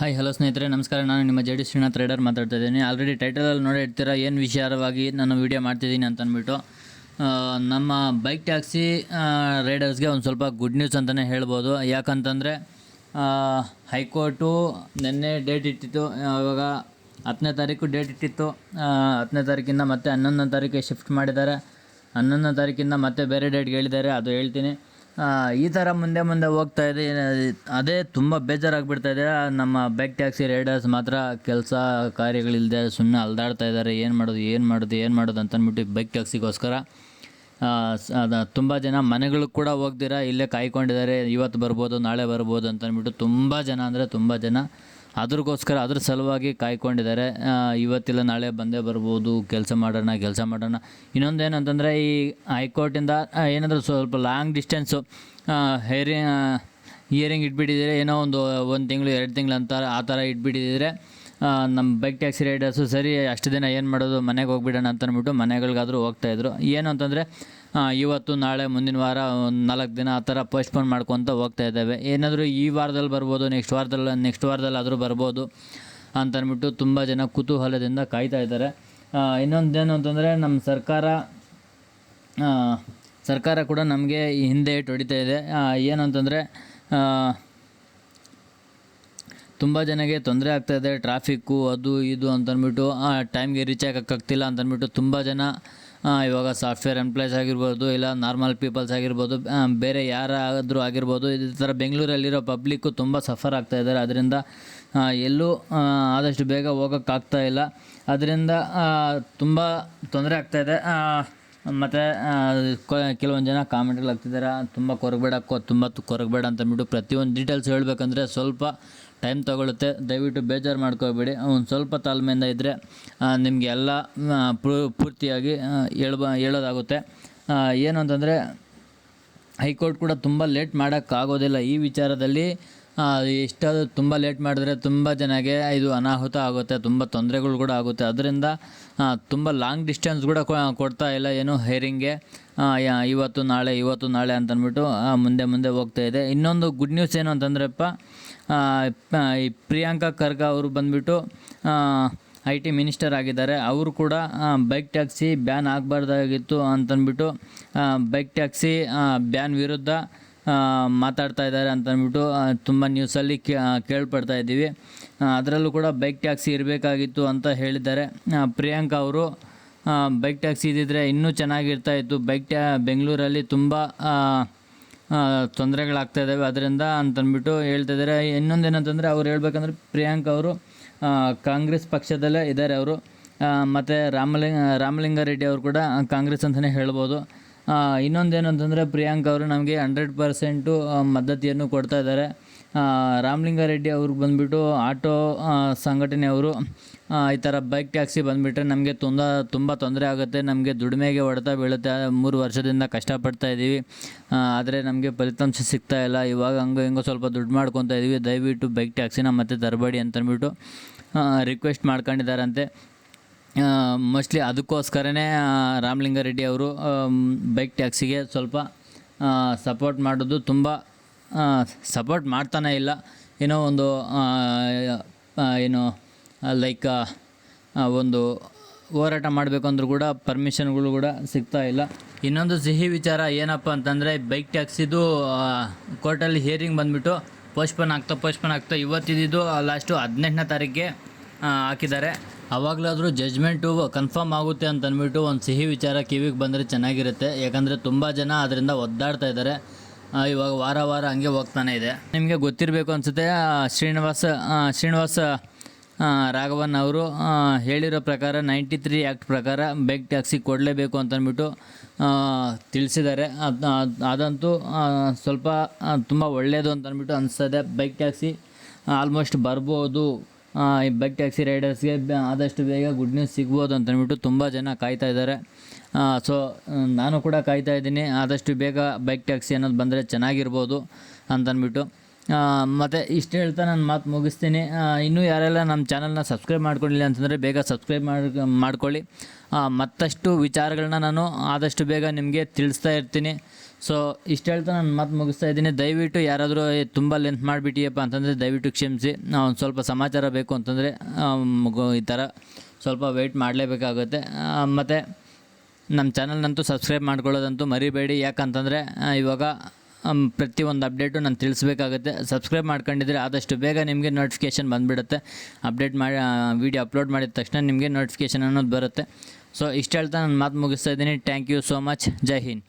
Hi hello ಸ್ನೇಹಿತರೆ. ನಮಸ್ಕಾರ. ನಾನು ನಿಮ್ಮ ಜೆ ಡಿ ಶ್ರೀನಾಥ್ ರೈಡರ್ ಮಾತಾಡ್ತಾ ಇದ್ದೀನಿ. ಆಲ್ರೆಡಿ ಟೈಟಲಲ್ಲಿ ನೋಡಿ ಇರ್ತೀರ ಏನು ವಿಚಾರವಾಗಿ ನಾನು ವೀಡಿಯೋ ಮಾಡ್ತಿದ್ದೀನಿ ಅಂತ ಅಂದ್ಬಿಟ್ಟು ನಮ್ಮ ಬೈಕ್ ಟ್ಯಾಕ್ಸಿ ರೈಡರ್ಸ್ಗೆ ಒಂದು ಸ್ವಲ್ಪ ಗುಡ್ ನ್ಯೂಸ್ ಅಂತಲೇ ಹೇಳ್ಬೋದು. ಯಾಕಂತಂದರೆ ಹೈಕೋರ್ಟು ನಿನ್ನೆ ಡೇಟ್ ಇಟ್ಟಿತ್ತು. ಇವಾಗ ಹತ್ತನೇ ತಾರೀಕು ಡೇಟ್ ಇಟ್ಟಿತ್ತು. ಹತ್ತನೇ ತಾರೀಕಿಂದ ಮತ್ತೆ ಹನ್ನೊಂದನೇ ತಾರೀಕಿಗೆ ಶಿಫ್ಟ್ ಮಾಡಿದ್ದಾರೆ. ಹನ್ನೊಂದನೇ ತಾರೀಕಿಂದ ಮತ್ತೆ ಬೇರೆ ಡೇಟ್ಗೆ ಹೇಳಿದ್ದಾರೆ. ಅದು ಹೇಳ್ತೀನಿ. ಈ ಥರ ಮುಂದೆ ಮುಂದೆ ಹೋಗ್ತಾ ಇದೆ. ಅದೇ ತುಂಬ ಬೇಜಾರಾಗ್ಬಿಡ್ತಾ ಇದೆ. ನಮ್ಮ ಬೈಕ್ ಟ್ಯಾಕ್ಸಿ ರೈಡರ್ಸ್ ಮಾತ್ರ ಕೆಲಸ ಕಾರ್ಯಗಳಿಲ್ಲದೆ ಸುಮ್ಮನೆ ಅಲ್ದಾಡ್ತಾ ಇದ್ದಾರೆ. ಏನು ಮಾಡೋದು ಏನು ಮಾಡೋದು ಏನು ಮಾಡೋದು ಅಂತ ಅಂದ್ಬಿಟ್ಟು ಬೈಕ್ ಟ್ಯಾಕ್ಸಿಗೋಸ್ಕರ ತುಂಬ ಜನ ಮನೆಗಳಿಗೆ ಕೂಡ ಹೋಗ್ದಿರ ಇಲ್ಲೇ ಕಾಯ್ಕೊಂಡಿದ್ದಾರೆ. ಇವತ್ತು ಬರ್ಬೋದು, ನಾಳೆ ಬರ್ಬೋದು ಅಂತ ಅಂದ್ಬಿಟ್ಟು ತುಂಬ ಜನ ಅಂದರೆ ತುಂಬ ಜನ. ಅದ್ರಗೋಸ್ಕರ ಅದ್ರ ಸಲುವಾಗಿ ಕಾಯ್ಕೊಂಡಿದ್ದಾರೆ. ಇವತ್ತಿಲ್ಲ, ನಾಳೆ ಬಂದೇ ಬರ್ಬೋದು. ಕೆಲಸ ಮಾಡೋಣ ಕೆಲಸ ಮಾಡೋಣ. ಇನ್ನೊಂದು ಏನಂತಂದರೆ ಈ ಹೈಕೋರ್ಟಿಂದ ಏನಂದ್ರೆ ಸ್ವಲ್ಪ ಲಾಂಗ್ ಡಿಸ್ಟೆನ್ಸು ಹೇರಿ ಇಯರಿಂಗ್ ಇಟ್ಬಿಟ್ಟಿದ್ರೆ ಏನೋ ಒಂದು ಒಂದು ತಿಂಗಳು, ಎರಡು ತಿಂಗಳು ಅಂತ ಆ ಥರ ಇಟ್ಬಿಟ್ಟಿದ್ರೆ ನಮ್ಮ ಬೈಕ್ ಟ್ಯಾಕ್ಸಿ ರೈಡರ್ಸು ಸರಿ, ಅಷ್ಟು ದಿನ ಏನು ಮಾಡೋದು, ಮನೆಗೆ ಹೋಗ್ಬಿಡೋಣ ಅಂತ ಅಂದ್ಬಿಟ್ಟು ಮನೆಗಳಿಗಾದರೂ ಹೋಗ್ತಾಯಿದ್ರು ಏನು ಅಂತಂದರೆ ಇವತ್ತು, ನಾಳೆ, ಮುಂದಿನ ವಾರ, ಒಂದು ನಾಲ್ಕು ದಿನ ಆ ಥರ ಪೋಸ್ಟ್ಪೋನ್ ಮಾಡ್ಕೊತ ಹೋಗ್ತಾ ಇದ್ದಾವೆ. ಏನಾದರೂ ಈ ವಾರದಲ್ಲಿ ಬರ್ಬೋದು ನೆಕ್ಸ್ಟ್ ವಾರದಲ್ಲಿ ನೆಕ್ಸ್ಟ್ ವಾರದಲ್ಲಿ ಆದರೂ ಬರ್ಬೋದು ಅಂತ ಅಂದ್ಬಿಟ್ಟು ತುಂಬ ಜನ ಕುತೂಹಲದಿಂದ ಕಾಯ್ತಾ ಇದ್ದಾರೆ. ಇನ್ನೊಂದೇನು ಅಂತಂದರೆ ನಮ್ಮ ಸರ್ಕಾರ ಸರ್ಕಾರ ಕೂಡ ನಮಗೆ ಹಿಂದೆ ಏಟು ಹೊಡಿತಾ ಇದೆ ಏನು ಅಂತಂದರೆ ತುಂಬ ಜನಗೆ ತೊಂದರೆ ಆಗ್ತಾಯಿದೆ ಟ್ರಾಫಿಕ್ಕು ಅದು, ಇದು ಅಂತಂದ್ಬಿಟ್ಟು ಟೈಮ್ಗೆ ರೀಚ್ ಆಗೋಕ್ಕಾಗ್ತಿಲ್ಲ ಅಂತಂದ್ಬಿಟ್ಟು ತುಂಬ ಜನ ಇವಾಗ ಸಾಫ್ಟ್ವೇರ್ ಎಂಪ್ಲಾಯ್ಸ್ ಆಗಿರ್ಬೋದು ಇಲ್ಲ ನಾರ್ಮಲ್ ಪೀಪಲ್ಸ್ ಆಗಿರ್ಬೋದು ಬೇರೆ ಯಾರಾದರೂ ಆಗಿರ್ಬೋದು ಇದೇ ಥರ ಬೆಂಗಳೂರಲ್ಲಿರೋ ಪಬ್ಲಿಕ್ಕು ತುಂಬ ಸಫರ್ ಆಗ್ತಾ ಇದ್ದಾರೆ. ಅದರಿಂದ ಎಲ್ಲೂ ಆದಷ್ಟು ಬೇಗ ಹೋಗೋಕ್ಕಾಗ್ತಾ ಇಲ್ಲ. ಅದರಿಂದ ತುಂಬ ತೊಂದರೆ ಆಗ್ತಾಯಿದೆ ಮತ್ತು ಕೆಲವೊಂದು ಜನ ಕಾಮೆಂಟ್ಗಳು ಹಾಕ್ತಿದ್ದಾರೆ. ತುಂಬ ಕೊರಗಬೇಡ, ಕೊ, ತುಂಬ ಕೊರಗಬೇಡ ಅಂತಂದ್ಬಿಟ್ಟು ಪ್ರತಿಯೊಂದು ಡೀಟೇಲ್ಸ್ ಹೇಳಬೇಕಂದ್ರೆ ಸ್ವಲ್ಪ ಟೈಮ್ ತೊಗೊಳುತ್ತೆ. ದಯವಿಟ್ಟು ಬೇಜಾರು ಮಾಡ್ಕೋಬೇಡಿ. ಒಂದು ಸ್ವಲ್ಪ ತಾಳ್ಮೆಯಿಂದ ಇದ್ದರೆ ನಿಮಗೆ ಎಲ್ಲ ಪೂರ್ತಿಯಾಗಿ ಹೇಳ್ಬ, ಹೇಳೋದಾಗುತ್ತೆ. ಏನು ಅಂತಂದರೆ, ಹೈಕೋರ್ಟ್ ಕೂಡ ತುಂಬ ಲೇಟ್ ಮಾಡೋಕ್ಕಾಗೋದಿಲ್ಲ ಈ ವಿಚಾರದಲ್ಲಿ ಎಷ್ಟಾದರೂ ತುಂಬ ಲೇಟ್ ಮಾಡಿದ್ರೆ ತುಂಬ ಜನಗೆ ಇದು ಅನಾಹುತ ಆಗುತ್ತೆ. ತುಂಬ ತೊಂದರೆಗಳು ಕೂಡ ಆಗುತ್ತೆ. ಅದರಿಂದ ತುಂಬ ಲಾಂಗ್ ಡಿಸ್ಟೆನ್ಸ್ ಕೂಡ ಕೊಡ್ತಾ ಇಲ್ಲ ಏನು ಹೇರಿಂಗ್ಗೆ ಇವತ್ತು ನಾಳೆ ಇವತ್ತು ನಾಳೆ ಅಂತಂದ್ಬಿಟ್ಟು ಮುಂದೆ ಮುಂದೆ ಹೋಗ್ತಾ ಇದೆ. ಇನ್ನೊಂದು ಗುಡ್ ನ್ಯೂಸ್ ಏನು ಅಂತಂದ್ರಪ್ಪ ಪ್ರಿಯಾಂಕಾ ಖರ್ಗ ಅವರು ಬಂದುಬಿಟ್ಟು ಐ ಟಿ ಮಿನಿಸ್ಟರ್ ಆಗಿದ್ದಾರೆ. ಅವರು ಕೂಡ ಬೈಕ್ ಟ್ಯಾಕ್ಸಿ ಬ್ಯಾನ್ ಆಗಬಾರ್ದಾಗಿತ್ತು ಅಂತಂದ್ಬಿಟ್ಟು ಬೈಕ್ ಟ್ಯಾಕ್ಸಿ ಬ್ಯಾನ್ ವಿರುದ್ಧ ಮಾತಾಡ್ತಾ ಇದ್ದಾರೆ ಅಂತಂದ್ಬಿಟ್ಟು ತುಂಬ ನ್ಯೂಸಲ್ಲಿ ಕೇಳ್ಪಡ್ತಾ ಇದ್ದೀವಿ. ಅದರಲ್ಲೂ ಕೂಡ ಬೈಕ್ ಟ್ಯಾಕ್ಸಿ ಇರಬೇಕಾಗಿತ್ತು ಅಂತ ಹೇಳಿದ್ದಾರೆ. ಪ್ರಿಯಾಂಕಾ ಅವರು ಬೈಕ್ ಟ್ಯಾಕ್ಸಿ ಇದ್ದಿದ್ರೆ ಇನ್ನೂ ಚೆನ್ನಾಗಿರ್ತಾ ಇತ್ತು. ಬೈಕ್ ಟ್ಯಾ, ಬೆಂಗಳೂರಲ್ಲಿ ತುಂಬ ತೊಂದರೆಗಳಾಗ್ತಾ ಇದ್ದಾವೆ ಅದರಿಂದ ಅಂತಂದ್ಬಿಟ್ಟು ಹೇಳ್ತಾ ಇದ್ದಾರೆ ಇನ್ನೊಂದು ಏನಂತಂದರೆ ಅವ್ರು ಹೇಳ್ಬೇಕಂದ್ರೆ ಪ್ರಿಯಾಂಕ್ ಅವರು ಕಾಂಗ್ರೆಸ್ ಪಕ್ಷದಲ್ಲೇ ಇದ್ದಾರೆ ಅವರು. ಮತ್ತು ರಾಮಲಿಂಗ ರಾಮಲಿಂಗಾರೆಡ್ಡಿ ಅವರು ಕೂಡ ಕಾಂಗ್ರೆಸ್ ಅಂತಲೇ ಹೇಳ್ಬೋದು. ಇನ್ನೊಂದೇನು ಅಂತಂದರೆ ಪ್ರಿಯಾಂಕ್ ಅವರು ನಮಗೆ ಹಂಡ್ರೆಡ್ ಪರ್ಸೆಂಟು ಮದ್ದತಿಯನ್ನು ಕೊಡ್ತಾ ಇದ್ದಾರೆ ರಾಮಲಿಂಗಾರೆಡ್ಡಿ ಅವ್ರಿಗೆ ಬಂದುಬಿಟ್ಟು ಆಟೋ ಸಂಘಟನೆಯವರು ಈ ಥರ ಬೈಕ್ ಟ್ಯಾಕ್ಸಿ ಬಂದುಬಿಟ್ರೆ ನಮಗೆ ತುಂಬ ತುಂಬ ತೊಂದರೆ ಆಗುತ್ತೆ. ನಮಗೆ ದುಡಿಮೆಗೆ ಹೊಡೆತ ಬೀಳುತ್ತೆ. ಮೂರು ವರ್ಷದಿಂದ ಕಷ್ಟಪಡ್ತಾ ಇದ್ದೀವಿ ಆದರೆ ನಮಗೆ ಫಲಿತಾಂಶ ಸಿಗ್ತಾ ಇಲ್ಲ. ಇವಾಗ ಹಂಗೋ ಹಿಂಗೋ ಸ್ವಲ್ಪ ದುಡ್ಡು ಮಾಡ್ಕೊತಾ ಇದ್ದೀವಿ ದಯವಿಟ್ಟು ಬೈಕ್ ಟ್ಯಾಕ್ಸಿನ ಮತ್ತೆ ತರಬೇಡಿ ಅಂತಂದ್ಬಿಟ್ಟು ರಿಕ್ವೆಸ್ಟ್ ಮಾಡ್ಕೊಂಡಿದ್ದಾರಂತೆ. ಮೋಸ್ಟ್ಲಿ ಅದಕ್ಕೋಸ್ಕರನೇ ರಾಮಲಿಂಗಾರೆಡ್ಡಿ ಅವರು ಬೈಕ್ ಟ್ಯಾಕ್ಸಿಗೆ ಸ್ವಲ್ಪ ಸಪೋರ್ಟ್ ಮಾಡೋದು ತುಂಬ ಸಪೋರ್ಟ್ ಮಾಡ್ತಾನೇ ಇಲ್ಲ. ಏನೋ ಒಂದು ಏನು ಲೈಕ್ ಒಂದು ಹೋರಾಟ ಮಾಡಬೇಕು ಅಂದರೂ ಕೂಡ ಪರ್ಮಿಷನ್ಗಳು ಕೂಡ ಸಿಗ್ತಾ ಇಲ್ಲ. ಇನ್ನೊಂದು ಸಿಹಿ ವಿಚಾರ ಏನಪ್ಪ ಅಂತಂದರೆ ಬೈಕ್ ಟ್ಯಾಕ್ಸಿದು ಕೋರ್ಟಲ್ಲಿ ಹಿಯರಿಂಗ್ ಬಂದುಬಿಟ್ಟು ಪೋಸ್ಟ್ಪೋನ್ ಆಗ್ತಾ ಪೋಸ್ಟ್ಪೋನ್ ಆಗ್ತಾ ಇವತ್ತಿದ್ದು ಲಾಸ್ಟು ಹದಿನೆಂಟನೇ ತಾರೀಕಿಗೆ ಹಾಕಿದ್ದಾರೆ. ಅವಾಗಲಾದರೂ ಜಜ್ಮೆಂಟು ಕನ್ಫರ್ಮ್ ಆಗುತ್ತೆ ಅಂತ ಅಂದ್ಬಿಟ್ಟು ಒಂದು ಸಿಹಿ ವಿಚಾರ ಕಿವಿಗೆ ಬಂದರೆ ಚೆನ್ನಾಗಿರುತ್ತೆ. ಯಾಕಂದರೆ ತುಂಬ ಜನ ಅದರಿಂದ ಒದ್ದಾಡ್ತಾ ಇದ್ದಾರೆ. ಇವಾಗ ವಾರ ವಾರ ಹಂಗೆ ಹೋಗ್ತಾನೆ ಇದೆ. ನಿಮಗೆ ಗೊತ್ತಿರಬೇಕು ಅನಿಸುತ್ತೆ ಶ್ರೀನಿವಾಸ ಶ್ರೀನಿವಾಸ ರಾಘವನ್ ಅವರು ಹೇಳಿರೋ ಪ್ರಕಾರ ನೈಂಟಿ ತ್ರೀ ಆ್ಯಕ್ಟ್ ಪ್ರಕಾರ ಬೈಕ್ ಟ್ಯಾಕ್ಸಿ ಕೊಡಲೇಬೇಕು ಅಂತಂದ್ಬಿಟ್ಟು ತಿಳಿಸಿದ್ದಾರೆ. ಅದ್- ಅದ್- ಅದಂತೂ ಸ್ವಲ್ಪ ತುಂಬ ಒಳ್ಳೆಯದು ಅಂತ ಅಂದ್ಬಿಟ್ಟು ಅನಿಸ್ತದೆ ಬೈಕ್ ಟ್ಯಾಕ್ಸಿ ಆಲ್ಮೋಸ್ಟ್ ಬರ್ಬೋದು. ಈ ಬೈಕ್ ಟ್ಯಾಕ್ಸಿ ರೈಡರ್ಸ್ಗೆ ಆದಷ್ಟು ಬೇಗ ಗುಡ್ ನ್ಯೂಸ್ ಸಿಗ್ಬೋದು ಅಂತ ಅಂದ್ಬಿಟ್ಟು ತುಂಬ ಜನ ಕಾಯ್ತಾ ಇದ್ದಾರೆ. ಸೊ ನಾನು ಕೂಡ ಕಾಯ್ತಾ ಇದ್ದೀನಿ. ಆದಷ್ಟು ಬೇಗ ಬೈಕ್ ಟ್ಯಾಕ್ಸಿ ಅನ್ನೋದು ಬಂದರೆ ಚೆನ್ನಾಗಿರ್ಬೋದು ಅಂತಂದ್ಬಿಟ್ಟು ಮತ್ತು ಇಷ್ಟು ಹೇಳ್ತಾ ನಾನು ಮಾತು ಮುಗಿಸ್ತೀನಿ. ಇನ್ನೂ ಯಾರೆಲ್ಲ ನಮ್ಮ ಚಾನಲ್ನ ಸಬ್ಸ್ಕ್ರೈಬ್ ಮಾಡ್ಕೊಂಡಿಲ್ಲ ಅಂತಂದರೆ ಬೇಗ ಸಬ್ಸ್ಕ್ರೈಬ್ ಮಾಡಿ, ಮಾಡ್ಕೊಳ್ಳಿ. ಮತ್ತಷ್ಟು ವಿಚಾರಗಳನ್ನ ನಾನು ಆದಷ್ಟು ಬೇಗ ನಿಮಗೆ ತಿಳಿಸ್ತಾ ಇರ್ತೀನಿ. ಸೊ ಇಷ್ಟು ಹೇಳ್ತಾ ನಾನು ಮಾತು ಮುಗಿಸ್ತಾ ಇದ್ದೀನಿ. ದಯವಿಟ್ಟು ಯಾರಾದರೂ ತುಂಬ ಲೆಂತ್ ಮಾಡಿಬಿಟ್ಟಿಯಪ್ಪ ಅಂತಂದರೆ ದಯವಿಟ್ಟು ಕ್ಷಮಿಸಿ. ಒಂದು ಸ್ವಲ್ಪ ಸಮಾಚಾರ ಬೇಕು ಅಂತಂದರೆ ಈ ಥರ ಸ್ವಲ್ಪ ವೆಯ್ಟ್ ಮಾಡಲೇಬೇಕಾಗುತ್ತೆ. ಮತ್ತು ನಮ್ಮ ಚಾನಲ್ನಂತೂ ಸಬ್ಸ್ಕ್ರೈಬ್ ಮಾಡ್ಕೊಳ್ಳೋದಂತೂ ಮರಿಬೇಡಿ. ಯಾಕಂತಂದರೆ ಇವಾಗ ಪ್ರತಿಯೊಂದು ಅಪ್ಡೇಟು ನಾನು ತಿಳಿಸ್ಬೇಕಾಗುತ್ತೆ. ಸಬ್ಸ್ಕ್ರೈಬ್ ಮಾಡ್ಕೊಂಡಿದ್ರೆ ಆದಷ್ಟು ಬೇಗ ನಿಮಗೆ ನೋಟಿಫಿಕೇಷನ್ ಬಂದುಬಿಡುತ್ತೆ. ಅಪ್ಡೇಟ್ ಮಾಡಿ ವೀಡಿಯೋ ಅಪ್ಲೋಡ್ ಮಾಡಿದ ತಕ್ಷಣ ನಿಮಗೆ ನೋಟಿಫಿಕೇಷನ್ ಅನ್ನೋದು ಬರುತ್ತೆ. ಸೊ ಇಷ್ಟು ಹೇಳ್ತಾ ನಾನು ಮಾತು ಮುಗಿಸ್ತಾ ಇದ್ದೀನಿ. Thank you so much Jai Hind